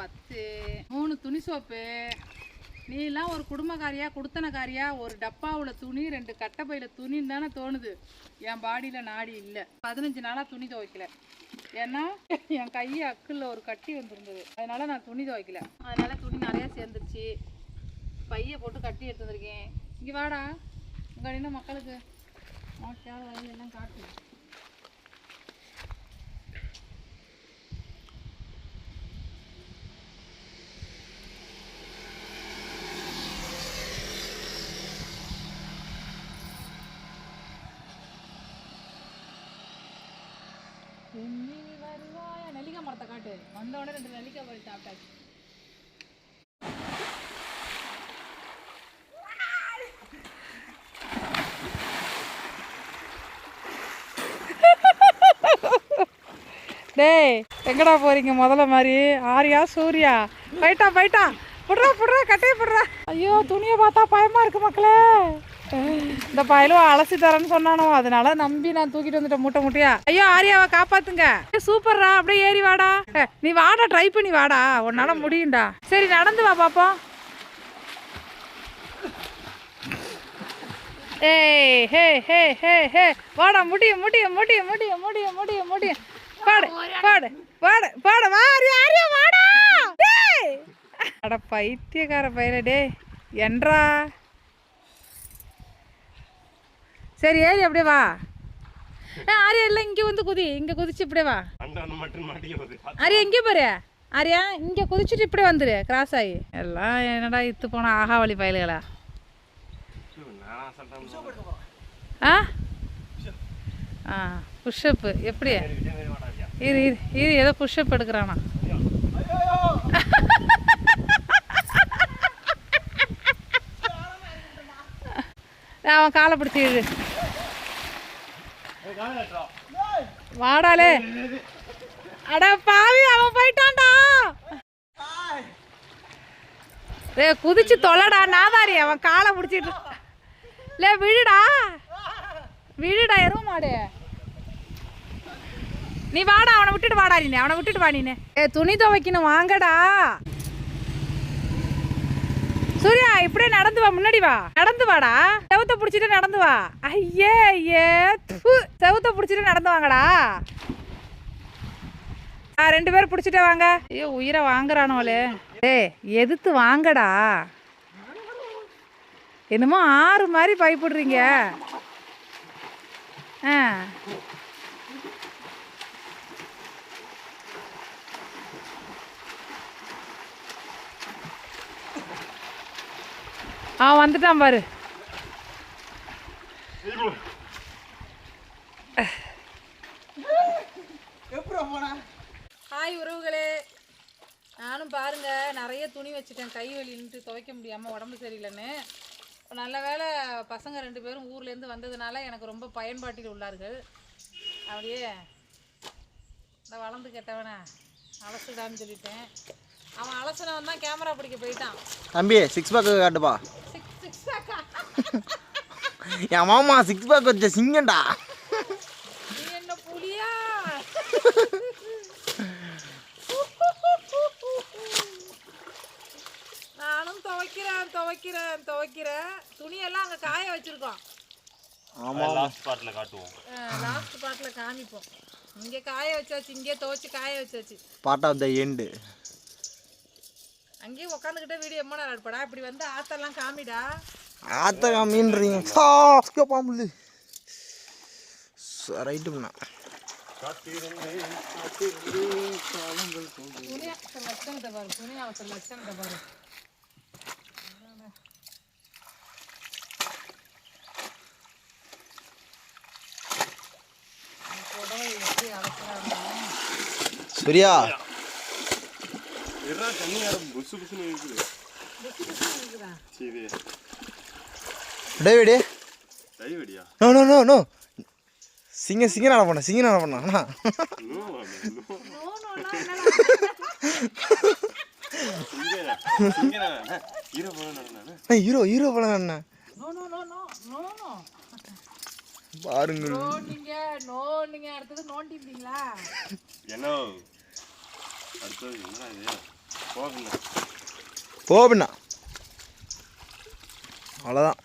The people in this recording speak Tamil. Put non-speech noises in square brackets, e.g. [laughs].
பத்து மூணு துணி சோப்பு. நீலாம் ஒரு குடும்பக்காரியா குடுத்தனக்காரியா ஒரு டப்பாவில் துணி ரெண்டு கட்டப்பையில் துணின்னு தானே தோணுது. என் பாடியில் நாடி இல்லை. பதினஞ்சு நாளாக துணி துவைக்கல. ஏன்னா என் கை அக்கில் ஒரு கட்டி வந்திருந்தது. அதனால நான் துணி துவைக்கல. அதனால துணி நிறையா சேர்ந்துருச்சு. பையை போட்டு கட்டி எடுத்து வந்திருக்கேன். இங்கே வாடா. உங்கள் நின்று மக்களுக்கு. எல்லாம் காட்டு. நெல்லிக்காய் மரத்தை காட்டு. வந்த ரெண்டு நெல்லிக்காய் போய் சாப்பிட்டாச்சு. டேய் எங்கடா போறீங்க முதல்ல மாதிரி? ஆரியா சூர்யா. போயிட்டா போயிட்டா. புடுறா புடுறா கட்டையை புடுறா. ஐயோ துணியை பார்த்தா பயமா இருக்கு மக்களே. இந்த பயலும் அலசி தரேன்னு சொன்னானோ அதனால நம்பி நான் தூக்கிட்டு வந்துட்டேன் மூட்டை மூட்டையா. ஐயோ ஆரியாவை காப்பாத்துங்க. ஏய், சூப்பர்ரா அப்படியே ஏறி வாடா. நீ வாடா ட்ரை பண்ணி வாடா. உன்னால முடியும்டா. சரி நடந்து வா பாப்போம். ஏய் ஹே ஹே ஹே ஹே. வாடா முடியும் முடியும் முடியும் முடியும் முடியும் முடியும் முடியும். பாடு பாடு பாடு பாடு வா ஆரியா ஆரியா வாடா. அட பைத்தியக்கார பையல டே என்றா? சரி ஏறி அப்படியே வா. ஏ ஆரியா இல்லை இங்கே வந்து குதி. இங்கே குதிச்சு இப்படியே வா. ஆரியா எங்கே போற ஆரியா இங்கே குதிச்சுட்டு இப்படியே வந்துரு. கிராஸ் ஆகி எல்லாம் என்னடா இத்து போன ஆகாவளி பயலுகளா? நான் அசல்ட்டாக ஆ? ஆ புஷ்அப்பு எப்படி இரு இரு இரு ஏதோ புஷ்அப் எடுக்கிறானா? அவன் காலை பிடிச்சி இரு. வாடாலே அட பாவி அவன் போயிட்டான்டா. டேய் குதிச்சு தொலைடா நாதாரி அவன் காலை பிடிச்சிட்டு லே விழுடா. விழுடா எருவ மாடு. நீ வாடா அவனை விட்டுட்டு வாடா நீ அவனை விட்டுட்டு வா நீனு. ஏ துணி துவைக்கணும் வாங்கடா. சூர்யா இப்படியே நடந்து வா முன்னாடி வா. நடந்து வாடா. செவுத்த பிடிச்சிட்டு நடந்து வா. ஐயே ஐயே செவுத்த பிடிச்சிட்டு நடந்து வாங்கடா. ரெண்டு பேரும் பிடிச்சிட்டே வாங்க. ஐயோ உயிரை வாங்குறானோலே டேய் எதிர்த்து வாங்கடா. என்னமோ ஆறு மாதிரி பயப்படுறீங்க. ஆ. ஆ வந்துட்டான் பாரு. ஹாய் உறவுகளே. நானும் பாருங்க நிறைய துணி வச்சுட்டேன். கை வலின்ட்டு துவைக்க முடியாமல் உடம்பு சரியில்லைன்னு. இப்ப நல்ல வேளை பசங்க ரெண்டு பேரும் ஊர்லேருந்து வந்ததுனால எனக்கு ரொம்ப பயன்பாட்டில் உள்ளார்கள். அப்படியே இந்த வளர்ந்து கெட்டவனே அலசுடான்னு சொல்லிட்டேன். அவன் அலசுனவன் தான் கேமரா பிடிக்க போயிட்டான். தம்பி சிக்ஸ் பேக் காட்டுப்பா. பேக்கா [laughs] என் மாமா சிக்ஸ் பேக் வச்ச சிங்கண்டா நீ என்ன புலியா? நானும் துவைக்கிறேன் துவைக்கிறேன் துவைக்கிறேன். துணியெல்லாம் அங்கே காய வச்சிருக்கோம். ஆமாம். லாஸ்ட் பார்ட்டில் காட்டுவோம். லாஸ்ட் பாட்டில் காமிப்போம். இங்கே காய வச்சாச்சு இங்கே துவைச்சு காய வச்சாச்சு. பார்ட் ஆஃப் த எண்டு அங்கேயே உட்காந்துக்கிட்டே வீடியோ எம்ம நேரம் எடுப்படா இப்படி வந்து ஆத்தெல்லாம் காமிடா. ஆத்த காமின்றீங்க சாஸ்கோ பாம்புல ரைட்டுண்ணா துணி சரியா லட்சணத்தை தண்ணி புசு புசுன்னு இருக்குது சரி டேவிடு. கை வெடியா நோ நோ நோ நோ சிங்க சிங்க நட பண்ண? சிங்க நட பண்ண? அண்ணா. நோனா ஹீரோ நான் ஹீரோ ஹீரோ படம் அண்ணா. No no no no no no பாருங்க நோண்டிங்க நோண்டிங்க. அடுத்தது நோண்டிருந்தீங்களா என்ன? அடுத்தது என்னடா இது? போகுங்க போ பின்னா அவ்வளோதான்